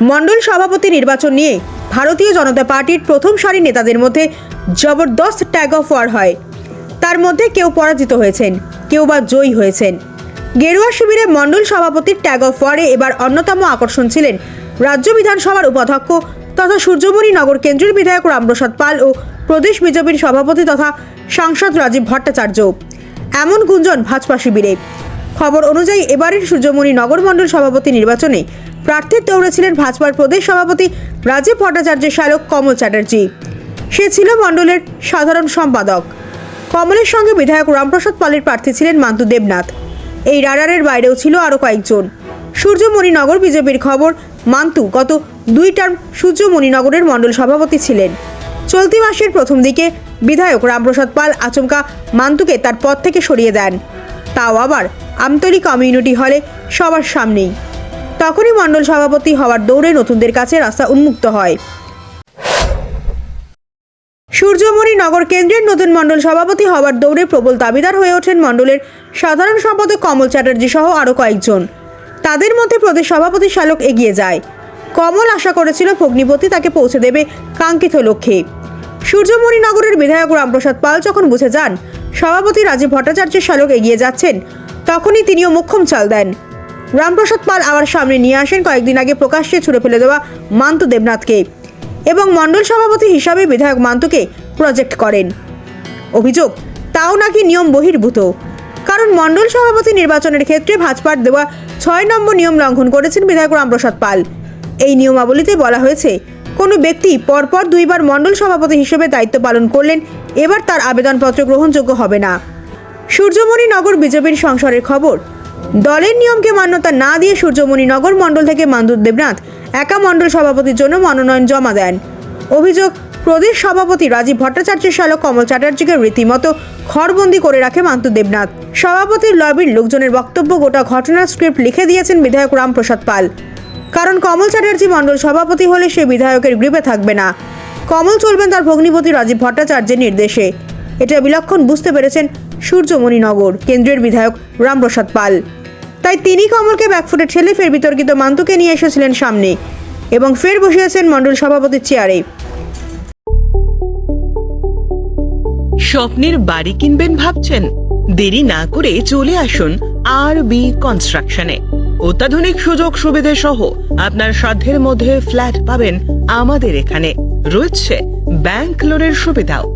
মণ্ডল সভাপতি নির্বাচন নিয়ে ভারতীয় জনতা পার্টির প্রথম সারির নেতাদের মধ্যে জবরদস্ত ট্যাগ অফ ওয়ার হয়। তার মধ্যে কেউ পরাজিত হয়েছেন, কেউ বা জয়ী হয়েছেন। গেরুয়া শিবিরে মণ্ডল সভাপতির ট্যাগ অফ ওয়ারে এবার অন্যতম আকর্ষণ ছিলেন রাজ্য বিধানসভার উপাধ্যক্ষ তথা সূর্যমণি নগর কেন্দ্রের বিধায়ক রামপ্রসাদ পাল ও প্রদেশ বিজেপির সভাপতি তথা সাংসদ রাজীব ভট্টাচার্য। এমন গুঞ্জন ভাজপা শিবিরে। খবর অনুযায়ী এবারের সূর্যমণি নগর মণ্ডল সভাপতি নির্বাচনে প্রার্থীর দৌড়ে ছিলেন ভাজপার প্রদেশ সভাপতি রাজীব ভট্টাচার্যের শালক কমল চ্যাটার্জি। সে ছিল মণ্ডলের সাধারণ সম্পাদক। কমলের সঙ্গে বিধায়ক রামপ্রসাদ পালের প্রার্থী ছিলেন মান্তু দেবনাথ। এই রাডারের বাইরেও ছিল আরও কয়েকজন। সূর্যমণিনগর বিজেপির খবর মান্তু গত দুই টার্ম সূর্যমণিনগরের মণ্ডল সভাপতি ছিলেন। চলতি মাসের প্রথম দিকে বিধায়ক রামপ্রসাদ পাল আচমকা মান্তুকে তার পদ থেকে সরিয়ে দেন। তাও আবার আমতলী কমিউনিটি হলে সবার সামনেই। তখনই মণ্ডল সভাপতি হওয়ার দৌড়ে নতুনদের কাছে রাস্তা উন্মুক্ত হয়। সূর্যমণি নগর কেন্দ্রের নতুন মণ্ডল সভাপতি হওয়ার দৌড়ে প্রবল দাবিদার হয়ে ওঠেন মণ্ডলের সাধারণ সম্পাদক কমল চ্যাটার্জি সহ আরও কয়েকজন। তাদের মধ্যে প্রদেশ সভাপতি শালক এগিয়ে যায়। কমল আশা করেছিল ভগ্নিপতি তাকে পৌঁছে দেবে কাঙ্ক্ষিত লক্ষ্যে। সূর্যমণি নগরের বিধায়ক রামপ্রসাদ পাল যখন বুঝে যান সভাপতি রাজীব ভট্টাচার্যের শালক এগিয়ে যাচ্ছেন, তখনই তিনিও মুখ্যম চাল দেন। রামপ্রসাদ পাল আবার সামনে নিয়ে আসেন কয়েকদিন আগে প্রকাশ্যে ছুড়ে ফেলে দেওয়া মান্তু দেবনাথকে এবং মণ্ডল সভাপতি হিসাবে বিধায়ক মান্তুকে প্রজেক্ট করেন। অভিযোগ, তাও নাকি নিয়ম বহির্ভূত। কারণ মণ্ডল সভাপতি নির্বাচনের ক্ষেত্রে ভাজপার দেওয়া ছয় নম্বর নিয়ম লঙ্ঘন করেছেন বিধায়ক রামপ্রসাদ পাল। এই নিয়মাবলীতে বলা হয়েছে, কোনো ব্যক্তি পরপর দুইবার মণ্ডল সভাপতি হিসেবে দায়িত্ব পালন করলেন, এবার তার আবেদনপত্র গ্রহণযোগ্য হবে না। সূর্যমণি নগর বিজেপির সংসদের খবর দলের নিয়মকে মান্যতা না দিয়ে সূর্যমণি নগর মণ্ডল থেকে মান্দুর দেবনাথ, একা মণ্ডল সভাপতির জন্য মনোনয়ন জমা দেন। অভিযোগ, প্রদেশ সভাপতি রাজীব ভট্টাচার্যের শালক কমল চ্যাটার্জিকে রীতিমতো ঘরবন্দি করে রাখে মান্তু দেবনাথ। সভাপতির লবির লোকজনের বক্তব্য গোটা ঘটনার স্ক্রিপ্ট লিখে দিয়েছেন বিধায়ক রামপ্রসাদ পাল। কারণ কমল চ্যাটার্জি মণ্ডল সভাপতি হলে সে বিধায়কের গ্রিপে থাকবে না। কমল চলবেন তার ভগ্নিপতি রাজীব ভট্টাচার্যের নির্দেশে। এটা বিলক্ষণ বুঝতে পেরেছেন সূর্যমণি নগর, কেন্দ্রের বিধায়ক রামপ্রসাদ পাল। তাই তিনি কমলকে ব্যাকফুটে ঠেলে ফের বিতর্কিত মান্তুকে নিয়ে এসেছিলেন সামনে এবং ফের বসিয়েছেন মণ্ডল সভাপতির চেয়ারে। স্বপ্নের বাড়ি কিনবেন ভাবছেন? দেরি না করে চলে আসুন আর বি কনস্ট্রাকশনে অত্যাধুনিক সুযোগ সুবিধে সহ আপনার সাধ্যের মধ্যে ফ্ল্যাট পাবেন আমাদের এখানে। রয়েছে ব্যাংক লোনের সুবিধাও।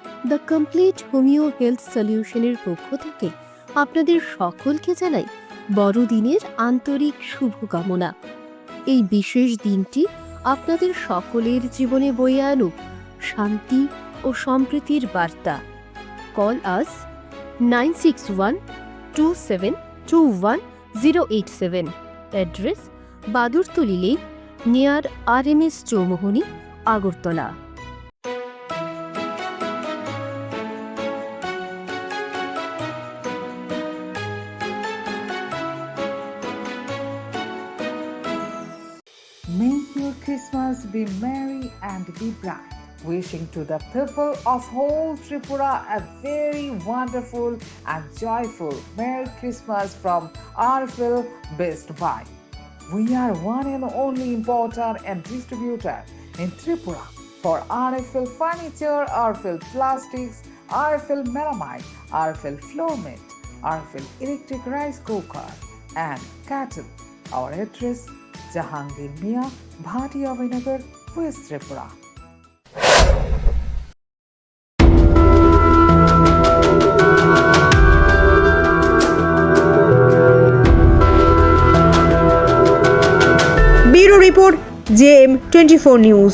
the complete homeo health সলিউশনের পক্ষ থেকে আপনাদের সকলকে জানাই বড়দিনের আন্তরিক শুভকামনা। এই বিশেষ দিনটি আপনাদের সকলের জীবনে বয়ে আনুক শান্তি ও সম্প্রীতির বার্তা। Call us nine six one two seven two one zero eight seven. Address Badurtali lane near R M S Chowmuhani, Agartala. Christmas be merry and be bright. wishing to the people of whole Tripura a very wonderful and joyful Merry Christmas from Arfil Best Buy. We are one and only importer and distributor in Tripura for RFL furniture, RFL plastics, RFL melamine, RFL floor mat, RFL electric rice cooker, and cattle. Our address Jahangir Mia, Bhati Avinagar, West Tripura. Bureau report J M twenty four news